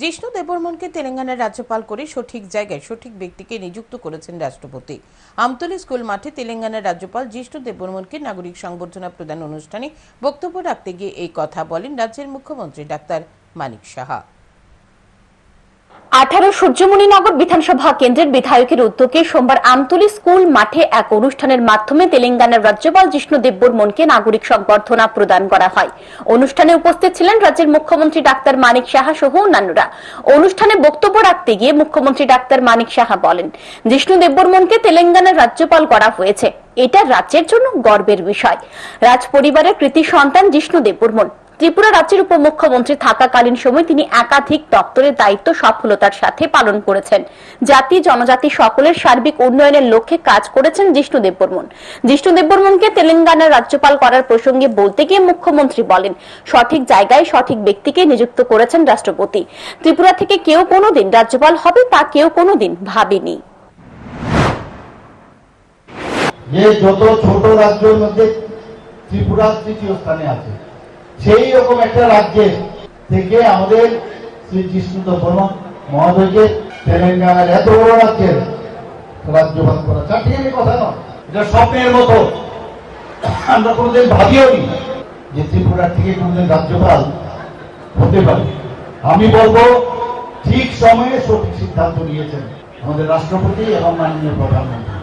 জিষ্ণু দেববর্মনকে তেলেঙ্গানার রাজ্যপাল করে সঠিক জায়গায় সঠিক ব্যক্তিকে নিযুক্ত করেছেন রাষ্ট্রপতি। আমতলী স্কুল মাঠে তেলেঙ্গানার রাজ্যপাল জিষ্ণু দেববর্মনকে নাগরিক সংবর্ধনা প্রদান অনুষ্ঠানে বক্তব্য রাখতে গিয়ে এই কথা বলেন রাজ্যের মুখ্যমন্ত্রী ডাক্তার মানিক সাহা। আঠারো সূর্যমণিনগর বিধানসভা কেন্দ্রের বিধায়কের উদ্যোগে সোমবার আমতলী স্কুল মাঠে এক অনুষ্ঠানের মাধ্যমে তেলেঙ্গানার রাজ্যপাল জিষ্ণু দেববর্মনকে নাগরিক সংবর্ধনা প্রদান করা হয়। অনুষ্ঠানে উপস্থিত ছিলেন রাজ্যের মুখ্যমন্ত্রী ডাক্তার মানিক সাহা সহ অন্যান্যরা। অনুষ্ঠানে বক্তব্য রাখতে গিয়ে মুখ্যমন্ত্রী ডাক্তার মানিক সাহা বলেন, জিষ্ণু দেববর্মনকে তেলেঙ্গানার রাজ্যপাল করা হয়েছে। এটা রাজ্যের জন্য গর্বের বিষয়। রাজ পরিবারের কৃতি সন্তান জিষ্ণু দেববর্মন ত্রিপুরা রাজ্যের উপমুখ্যমন্ত্রী থাকাকালীন সময় তিনি একাধিক দপ্তরের দায়িত্ব সফলতার সাথে পালন করেছেন। জাতি, জনজাতি সকলের সার্বিক উন্নয়নের লক্ষ্যে কাজ করেছেন জিষ্ণু দেববর্মন। জিষ্ণু দেববর্মনকে তেলেঙ্গানার রাজ্যপাল করার প্রসঙ্গে বলতে গিয়ে মুখ্যমন্ত্রী বলেন, সঠিক জায়গায় সঠিক ব্যক্তিকে নিযুক্ত করেছেন রাষ্ট্রপতি। ত্রিপুরা থেকে কেউ কোনোদিন রাজ্যপাল হবে তা কেউ কোনোদিন ভাবেনি। যে যত ছোট রাজ্যের মধ্যে ত্রিপুরা তৃতীয় স্থানে আছে সেই রকম একটা রাজ্যের থেকে আমাদের শ্রী জিষ্ণুদ বর্মন মহোদয়কে তেলেঙ্গানার এত বড় রাজ্যের রাজ্যপাল করা। চারটিখানি কথা নয়। এটা স্বপ্নের মতো। আমরা কোনোদিন ভাবিও নি যে ত্রিপুরার থেকে কোনোদিন রাজ্যপাল হতে পারে। আমি বলব, ঠিক সময়ে সঠিক সিদ্ধান্ত নিয়েছেন আমাদের রাষ্ট্রপতি এবং মাননীয় প্রধানমন্ত্রী।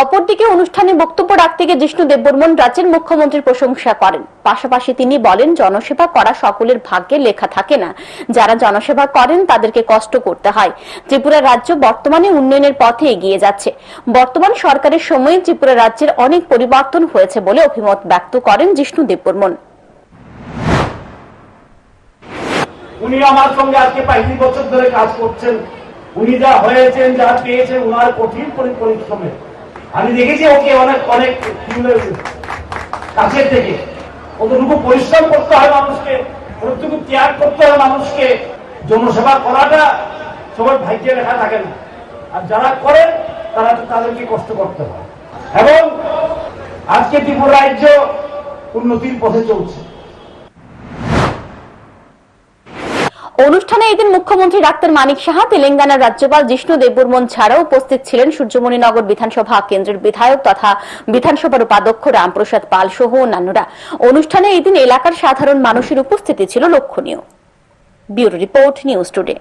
অপরদিকে অনুষ্ঠানে বক্তব্য রাখতে গিয়ে জিষ্ণু দেববর্মন রাজ্যের মুখ্যমন্ত্রীর প্রশংসা করেন। পাশাপাশি তিনি বলেন, জনসেবা করা সকলের ভাগ্যে লেখা থাকে না। যারা জনসেবা করেন, তাদেরকে কষ্ট করতে হয়। ত্রিপুরা রাজ্য বর্তমানে উন্নয়নের পথে এগিয়ে যাচ্ছে। বর্তমান সরকারের সময়ে ত্রিপুরা রাজ্যের অনেক পরিবর্তন হয়েছে বলে অভিমত ব্যক্ত করেন জিষ্ণু দেববর্মন। উনি আমার সঙ্গে আজকে পঁয়ত্রিশ বছর ধরে কাজ করছেন। উনি যা হয়েছেন, যা পেয়েছেন, উনার কঠিন পরি- পরিশ্রমে আমি দেখেছি ওকে অনেক অনেক কাছের থেকে। কতটুকু পরিশ্রম করতে হয় মানুষকে, কতটুকু ত্যাগ করতে হয় মানুষকে, জনসেবা করাটা সবার ভাগ্যে লেখা থাকে না। আর যারা করেন তারা তো তাদেরকে কষ্ট করতে হয়। এবং আজকে ত্রিপুরা রাজ্য উন্নতির পথে চলছে। অনুষ্ঠানে এদিন মুখ্যমন্ত্রী ডাক্তার মানিক সাহা, তেলেঙ্গানার রাজ্যপাল জিষ্ণু দেববর্মন ছাড়াও উপস্থিত ছিলেন সূর্যমণিনগর বিধানসভা কেন্দ্রের বিধায়ক তথা বিধানসভার উপাধ্যক্ষ রামপ্রসাদ পাল সহ অন্যান্যরা। অনুষ্ঠানে এদিন এলাকার সাধারণ মানুষের উপস্থিতি ছিল লক্ষণীয়। Bureau report news today.